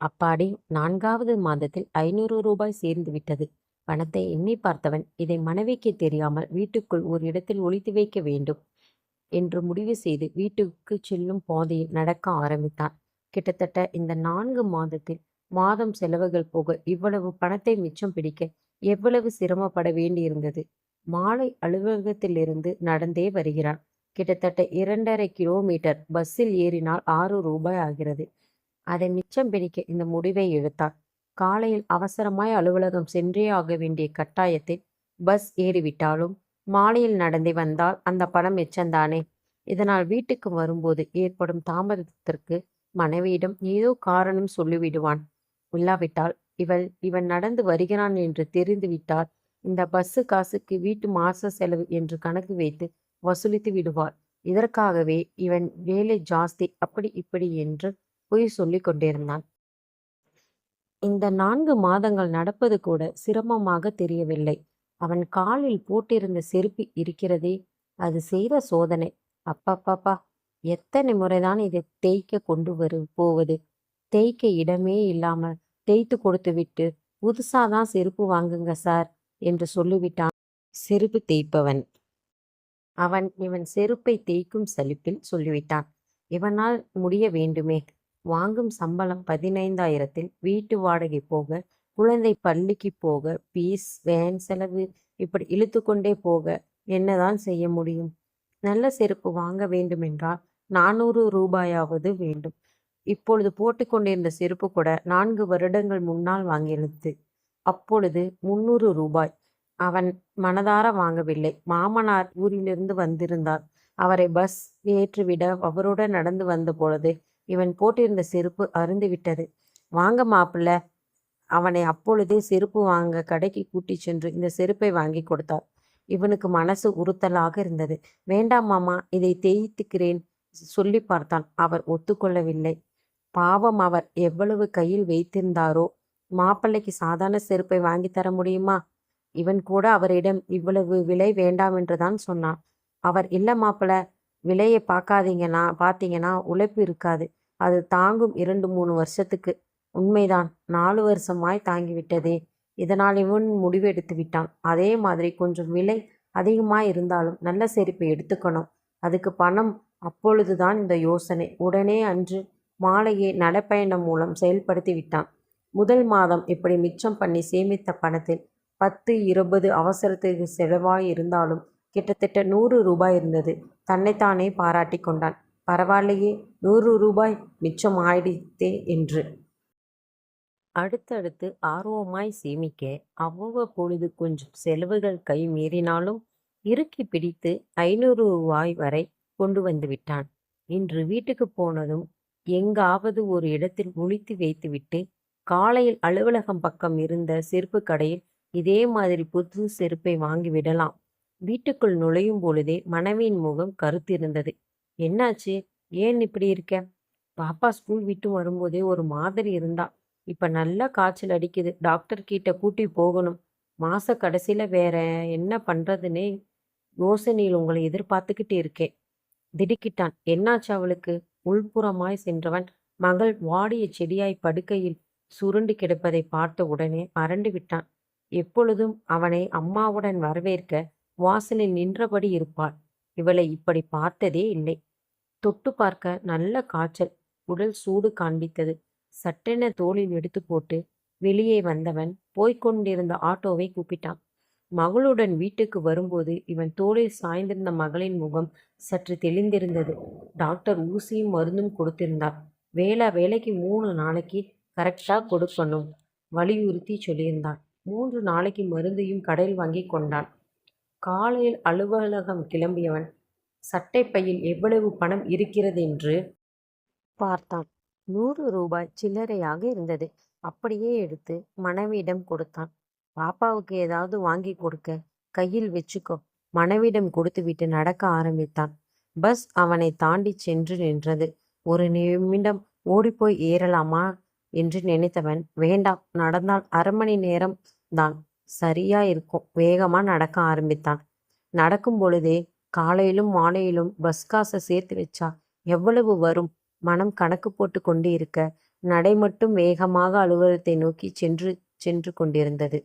அப்பாடி நான்காவது மாதத்தில் ஐநூறு ரூபாய் சேர்ந்து விட்டது. பணத்தை எண்ணி பார்த்தவன் இதை மனைவிக்கு தெரியாமல் வீட்டுக்குள் ஒரு இடத்தில் ஒழித்து வைக்க வேண்டும் என்று முடிவு செய்து வீட்டுக்கு செல்லும் பாதையில் நடக்க ஆரம்பித்தான். கிட்டத்தட்ட இந்த நான்கு மாதத்தில் மாதம் செலவுகள் போக இவ்வளவு பணத்தை மிச்சம் பிடிக்க எவ்வளவு சிரமப்பட வேண்டியிருந்தது? மாலை அலுவலகத்திலிருந்து நடந்தே வருகிறான். கிட்டத்தட்ட இரண்டரை கிலோமீட்டர் பஸ்ஸில் ஏறினால் ஆறு ரூபாய் ஆகிறது. அதை மிச்சம் பிடிக்க இந்த முடிவை எடுத்தான் காலையில் அவசரமாய் அலுவலகம் சென்றே ஆக வேண்டிய கட்டாயத்தில் பஸ் ஏறிவிட்டாலும் மாலையில் நடந்தே வந்தால் அந்த பணம் எச்சந்தானே இதனால் வீட்டுக்கு வரும்போது ஏற்படும் தாமதத்திற்கு மனைவியிடம் ஏதோ காரணம் சொல்லிவிடுவான். இல்லாவிட்டால் இவள் இவன் நடந்து வருகிறான் என்று தெரிந்துவிட்டால் இந்த பஸ்ஸு காசுக்கு வீட்டு மாச செலவு என்று கணக்கு வைத்து வசூலித்து விடுவாள். இதற்காகவே இவன் வேலை ஜாஸ்தி அப்படி இப்படி என்று பொய் சொல்லி கொண்டிருந்தான். இந்த நான்கு மாதங்கள் நடப்பது கூட சிரமமாக தெரியவில்லை. அவன் காலில் போட்டிருந்த செருப்பு இருக்கிறதே அது செய்த சோதனை. அப்பப்பப்பா எத்தனை முறைதான் இதை தேய்க்க கொண்டு வரு போவது? தேய்க்க இடமே இல்லாமல் தேய்த்து கொடுத்து விட்டு புதுசாதான் செருப்பு வாங்குங்க சார் என்று சொல்லிவிட்டான் செருப்பு தேய்ப்பவன். அவன் இவன் செருப்பை தேய்க்கும் சலிப்பில் சொல்லிவிட்டான். இவனால் முடிய வேண்டுமே வாங்கும் சம்பளம் பதினைந்தாயிரத்தில் வீட்டு வாடகை போக குழந்தை பள்ளிக்கு போக பீஸ் வேன் செலவு இப்படி இழுத்து கொண்டே போக என்னதான் செய்ய முடியும்? நல்ல செருப்பு வாங்க வேண்டுமென்றால் நானூறு ரூபாயாவது வேண்டும். இப்பொழுது போட்டுக்கொண்டிருந்த செருப்பு கூட நான்கு வருடங்கள் முன்னால் வாங்கியிருந்தது. அப்பொழுது முன்னூறு ரூபாய். அவன் மனதார வாங்கவில்லை. மாமனார் ஊரிலிருந்து வந்திருந்தார். அவரை பஸ் ஏற்றுவிட அவருடன் நடந்து வந்த பொழுது இவன் போட்டிருந்த செருப்பு அருந்துவிட்டது வாங்க மாப்பிள்ள. அவனை அப்பொழுதே செருப்பு வாங்க கடைக்கு கூட்டிச் சென்று இந்த செருப்பை வாங்கி கொடுத்தார் இவனுக்கு மனசு உறுத்தலாக இருந்தது. வேண்டாம் மாமா இதை தேய்த்துக்கிறேன் சொல்லி பார்த்தான். அவர் ஒத்துக்கொள்ளவில்லை. பாவம் அவர் எவ்வளவு கையில் வைத்திருந்தாரோ. மாப்பிள்ளைக்கு சாதாரண செருப்பை வாங்கி தர முடியுமா? இவன் கூட அவரிடம் இவ்வளவு விலை வேண்டாம் என்றுதான் சொன்னான். அவர் இல்ல மாப்பிள்ள விலையை பார்க்காதீங்கன்னா பார்த்தீங்கன்னா உழைப்பு இருக்காது. அது தாங்கும் இரண்டு மூணு வருஷத்துக்கு. உண்மைதான். நாலு வருஷமாய் தாங்கிவிட்டதே. இதனால் இவன் முடிவெடுத்து விட்டான். அதே மாதிரி கொஞ்சம் விலை அதிகமாக இருந்தாலும் நல்ல செருப்பை எடுத்துக்கணும். அதுக்கு பணம் அப்பொழுதுதான் இந்த யோசனை. உடனே அன்று மாலையை நடைப்பயணம் மூலம் செயல்படுத்தி விட்டான். முதல் மாதம் இப்படி மிச்சம் பண்ணி சேமித்த பணத்தில் பத்து இருபது அவசரத்துக்கு செலவாய் இருந்தாலும் கிட்டத்தட்ட நூறு ரூபாய் இருந்தது. தன்னைத்தானே பாராட்டி கொண்டான். பரவாயில்லையே நூறு ரூபாய் மிச்சம் ஆயிடுத்தே என்று. அடுத்தடுத்து ஆர்வமாய் சேமிக்க அவ்வப்பொழுது கொஞ்சம் செலவுகள் கை மீறினாலும் இறுக்கி பிடித்து ஐநூறு ரூபாய் வரை கொண்டு வந்து விட்டான். இன்று வீட்டுக்கு போனதும் எங்காவது ஒரு இடத்தில் முழித்து வைத்துவிட்டு காலையில் அலுவலகம் பக்கம் இருந்த செருப்பு கடையில் இதே மாதிரி புது செருப்பை வாங்கிவிடலாம் வீட்டுக்குள் நுழையும் பொழுதே மனைவியின் முகம் கருத்திருந்தது. என்னாச்சு? ஏன் இப்படி இருக்க? பாப்பா ஸ்கூல் விட்டு வரும்போதே ஒரு மாதிரி இருந்தா. இப்ப நல்லா காய்ச்சல் அடிக்குது. டாக்டர் கிட்ட கூட்டி போகணும். மாச கடைசியில வேற என்ன பண்றதுன்னே யோசனையில் உங்களை எதிர்பார்த்துக்கிட்டு இருக்கேன். திடுக்கிட்டான். என்னாச்சு அவளுக்கு? உள்புறமாய் சென்றவன் மகள் வாடிய செடியாய் படுக்கையில் சுருண்டு கிடப்பதை பார்த்த உடனே மறண்டு விட்டான் எப்பொழுதும் அவனை அம்மாவுடன் வரவேற்க வாசலில் நின்றபடி இருப்பாள். இவளை இப்படி பார்த்ததே இல்லை. தொட்டு பார்க்க நல்ல காய்ச்சல். உடல் சூடு காண்பித்தது. சட்டென தோளில் எடுத்து போட்டு வெளியே வந்தவன் போய்கொண்டிருந்த ஆட்டோவை கூப்பிட்டான். மகளுடன் வீட்டுக்கு வரும்போது இவன் தோளில் சாய்ந்திருந்த மகளின் முகம் சற்று தெளிந்திருந்தது. டாக்டர் ஊசியும் மருந்தும் கொடுத்திருந்தார். வேளா வேலைக்கு மூணு நாளைக்கு கரெக்டாக கொடுக்கணும். வலியுறுத்தி சொல்லியிருந்தான். மூன்று நாளைக்கு மருந்தையும் கடையில் வாங்கி கொண்டான். காலையில் அலுவலகம் கிளம்பியவன் சட்டைப்பையில் எவ்வளவு பணம் இருக்கிறது என்று பார்த்தான். நூறு ரூபாய் சில்லறையாக இருந்தது. அப்படியே எடுத்து மனைவியிடம் கொடுத்தான். பாப்பாவுக்கு ஏதாவது வாங்கி கொடுக்க கையில் வச்சுக்கோ. மனைவியிடம் கொடுத்துவிட்டு நடக்க ஆரம்பித்தான். பஸ் அவனை தாண்டி சென்று நின்றது. ஒரு நிமிடம் ஓடிப்போய் ஏறலாமா? என்று நினைத்தவன் வேண்டாம் நடந்தால் அரை மணி நேரம் தான் சரியா இருக்கும். வேகமா நடக்க ஆரம்பித்தான். நடக்கும் பொழுதே காலையிலும் மாலையிலும் பஸ் காசை சேர்த்து வச்சா எவ்வளவு வரும்? மனம் கணக்கு போட்டு கொண்டு இருக்க நடை மட்டும் வேகமாக அலுவலகத்தை நோக்கி சென்று சென்று கொண்டிருந்தது.